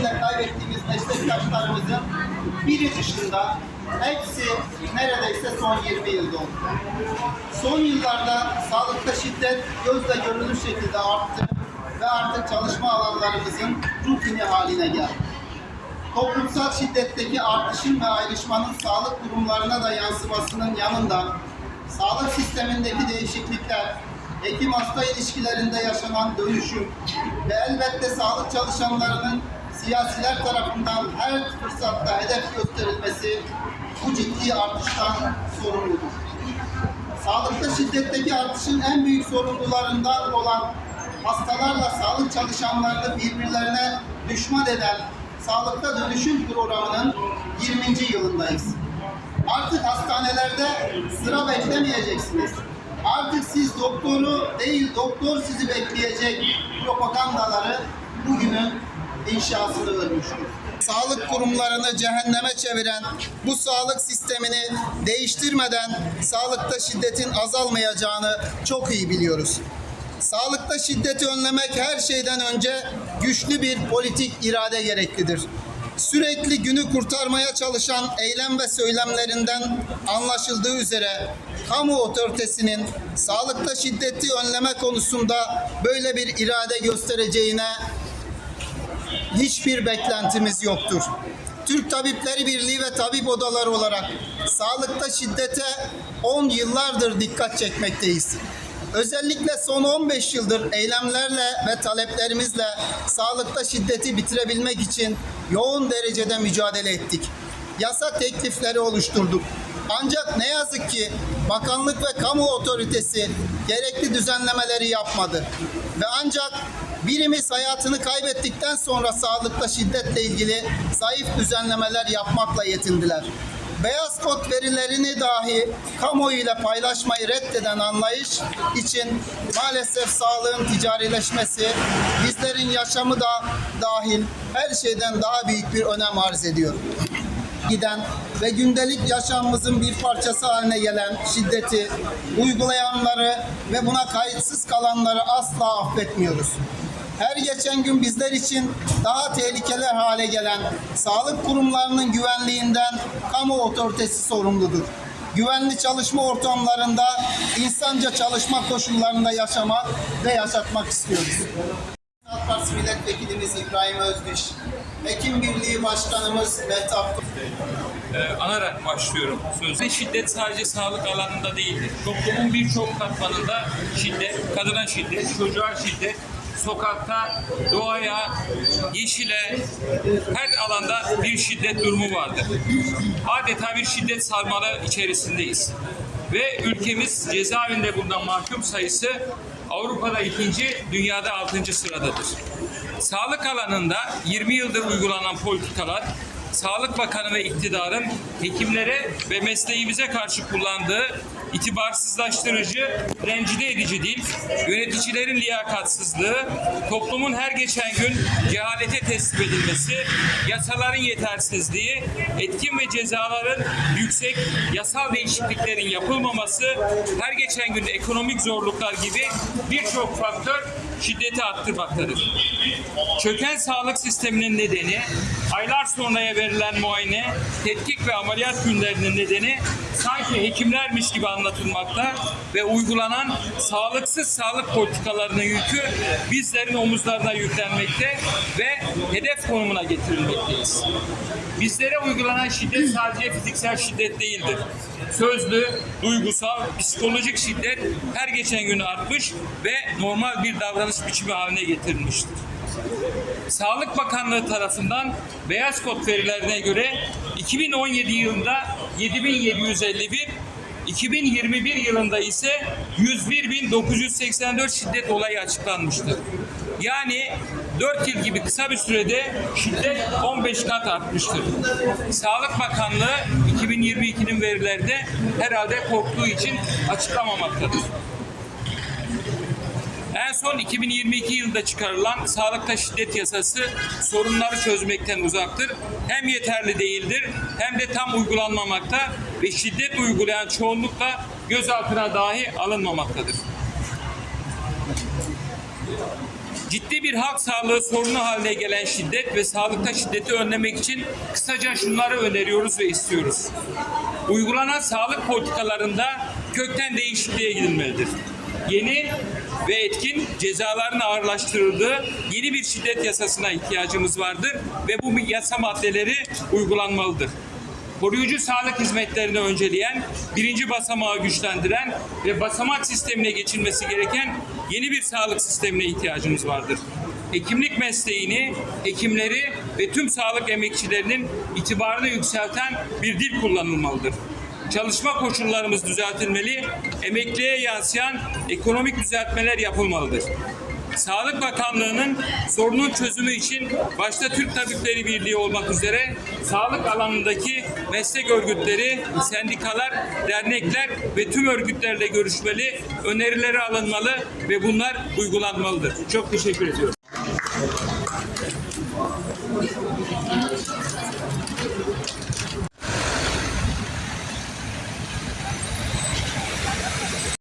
ile kaybettiğimiz meslektaşlarımızın biri dışında hepsi neredeyse son 20 yılda oldu. Son yıllarda sağlıkta şiddet gözle görülür şekilde arttı ve artık çalışma alanlarımızın rutini haline geldi. Toplumsal şiddetteki artışın ve ayrışmanın sağlık kurumlarına da yansımasının yanında sağlık sistemindeki değişiklikler, hekim hasta ilişkilerinde yaşanan dönüşüm ve elbette sağlık çalışanlarının siyasiler tarafından her fırsatta hedef gösterilmesi bu ciddi artıştan sorumludur. Sağlıkta şiddetteki artışın en büyük sorumlularından olan hastalarla sağlık çalışanlarını birbirlerine düşman eden Sağlıkta Dönüşüm Programı'nın 20. yılındayız. Artık hastanelerde sıra beklemeyeceksiniz. Artık siz doktoru değil, doktor sizi bekleyecek propagandaları bugünün inşasını örmüştür. Sağlık kurumlarını cehenneme çeviren bu sağlık sistemini değiştirmeden sağlıkta şiddetin azalmayacağını çok iyi biliyoruz. Sağlıkta şiddeti önlemek her şeyden önce güçlü bir politik irade gereklidir. Sürekli günü kurtarmaya çalışan eylem ve söylemlerinden anlaşıldığı üzere kamu otoritesinin sağlıkta şiddeti önleme konusunda böyle bir irade göstereceğine hiçbir beklentimiz yoktur. Türk Tabipleri Birliği ve tabip odaları olarak sağlıkta şiddete 10 yıllardır dikkat çekmekteyiz. Özellikle son 15 yıldır eylemlerle ve taleplerimizle sağlıkta şiddeti bitirebilmek için yoğun derecede mücadele ettik. Yasa teklifleri oluşturduk. Ancak ne yazık ki bakanlık ve kamu otoritesi gerekli düzenlemeleri yapmadı. Ve ancak birimiz hayatını kaybettikten sonra sağlıkta şiddetle ilgili zayıf düzenlemeler yapmakla yetindiler. Beyaz kod verilerini dahi kamuoyuyla paylaşmayı reddeden anlayış için maalesef sağlığın ticarileşmesi bizlerin yaşamı da dahil her şeyden daha büyük bir önem arz ediyor giden ve gündelik yaşamımızın bir parçası haline gelen şiddeti uygulayanları ve buna kayıtsız kalanları asla affetmiyoruz. Her geçen gün bizler için daha tehlikeli hale gelen sağlık kurumlarının güvenliğinden kamu otoritesi sorumludur. Güvenli çalışma ortamlarında insanca çalışma koşullarında yaşamak ve yaşatmak istiyoruz. Milletvekilimiz İbrahim Özgüç, Hekim Birliği Başkanımız Mehtap Ee, anarak başlıyorum sözü. Şiddet sadece sağlık alanında değildir. Toplumun birçok katmanında şiddet, kadına şiddet, çocuğa şiddet, sokakta, doğaya, yeşile, her alanda bir şiddet durumu vardır. Adeta bir şiddet sarmalı içerisindeyiz. Ve ülkemiz cezaevinde bulunan mahkum sayısı Avrupa'da ikinci, dünyada altıncı sıradadır. Sağlık alanında 20 yıldır uygulanan politikalar Sağlık Bakanı ve iktidarın hekimlere ve mesleğimize karşı kullandığı itibarsızlaştırıcı, rencide edici dil, yöneticilerin liyakatsızlığı, toplumun her geçen gün cehalete teslim edilmesi, yasaların yetersizliği, etkin ve cezaların yüksek, yasal değişikliklerin yapılmaması, her geçen gün ekonomik zorluklar gibi birçok faktör şiddeti arttırmaktadır. Çöken sağlık sisteminin nedeni, aylar sonraya verilen muayene, tetkik ve ameliyat günlerinin nedeni sanki hekimlermiş gibi anlatılmakta ve uygulanan sağlıksız sağlık politikalarının yükü bizlerin omuzlarına yüklenmekte ve hedef konumuna getirilmekteyiz. Bizlere uygulanan şiddet sadece fiziksel şiddet değildir. Sözlü, duygusal, psikolojik şiddet her geçen gün artmış ve normal bir davranış biçimi haline getirilmiştir. Sağlık Bakanlığı tarafından beyaz kod verilerine göre 2017 yılında 7751, 2021 yılında ise 101.984 şiddet olayı açıklanmıştır. Yani 4 yıl gibi kısa bir sürede şiddet 15 kat artmıştır. Sağlık Bakanlığı 2022'nin verilerinde herhalde korktuğu için açıklamamaktadır. Son 2022 yılında çıkarılan sağlıkta şiddet yasası sorunları çözmekten uzaktır. Hem yeterli değildir hem de tam uygulanmamakta ve şiddet uygulayan çoğunlukla gözaltına dahi alınmamaktadır. Ciddi bir halk sağlığı sorunu haline gelen şiddet ve sağlıkta şiddeti önlemek için kısaca şunları öneriyoruz ve istiyoruz. Uygulanan sağlık politikalarında kökten değişikliğe gidilmelidir. Yeni ve etkin cezaların ağırlaştırıldığı yeni bir şiddet yasasına ihtiyacımız vardır ve bu yasa maddeleri uygulanmalıdır koruyucu sağlık hizmetlerini önceleyen, birinci basamağı güçlendiren ve basamak sistemine geçilmesi gereken yeni bir sağlık sistemine ihtiyacımız vardır. Hekimlik mesleğini, hekimleri ve tüm sağlık emekçilerinin itibarını yükselten bir dil kullanılmalıdır. Çalışma koşullarımız düzeltilmeli, emekliye yansıyan ekonomik düzeltmeler yapılmalıdır. Sağlık Bakanlığı'nın sorunun çözümü için başta Türk Tabipleri Birliği olmak üzere sağlık alanındaki meslek örgütleri, sendikalar, dernekler ve tüm örgütlerle görüşmeli, önerileri alınmalı ve bunlar uygulanmalıdır. Çok teşekkür ediyorum.